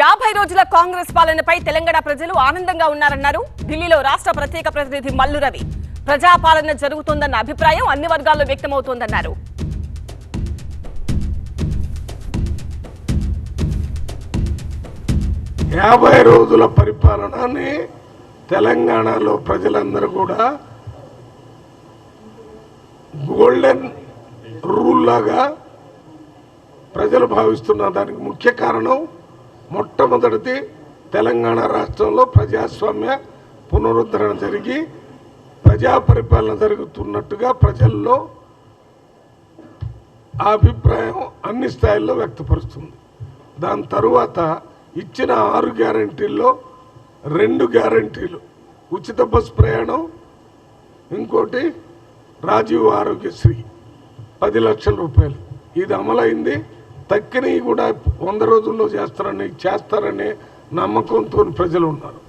యాభై రోజుల కాంగ్రెస్ పాలనపై తెలంగాణ ప్రజలు ఆనందంగా ఉన్నారన్నారు. ఢిల్లీలో రాష్ట్ర ప్రత్యేక ప్రతినిధి మల్లు రవి. ప్రజాపాలన జరుగుతోందన్న అభిప్రాయం అన్ని వర్గాల్లో వ్యక్తమవుతోందన్నారు. యాభై రోజుల పరిపాలనని తెలంగాణలో ప్రజలందరూ కూడా గోల్డెన్ రూల్ లాగా ప్రజలు భావిస్తున్న దానికి ముఖ్య కారణం మొట్టమొదటిది తెలంగాణ రాష్ట్రంలో ప్రజాస్వామ్య పునరుద్ధరణ జరిగి ప్రజా పరిపాలన జరుగుతున్నట్టుగా ప్రజల్లో ఆ అభిప్రాయం అన్ని స్థాయిల్లో వ్యక్తపరుస్తుంది. దాని తరువాత ఇచ్చిన ఆరు గ్యారంటీల్లో రెండు గ్యారంటీలు. ఉచిత బస్సు ప్రయాణం ఇంకోటి రాజీవ్ ఆరోగ్యశ్రీ పది లక్షల రూపాయలు. ఇది అమలైంది. తక్కినవి కూడా వంద రోజుల్లో చేస్తారని చేస్తారనే నమ్మకంతో ప్రజలు ఉన్నారు.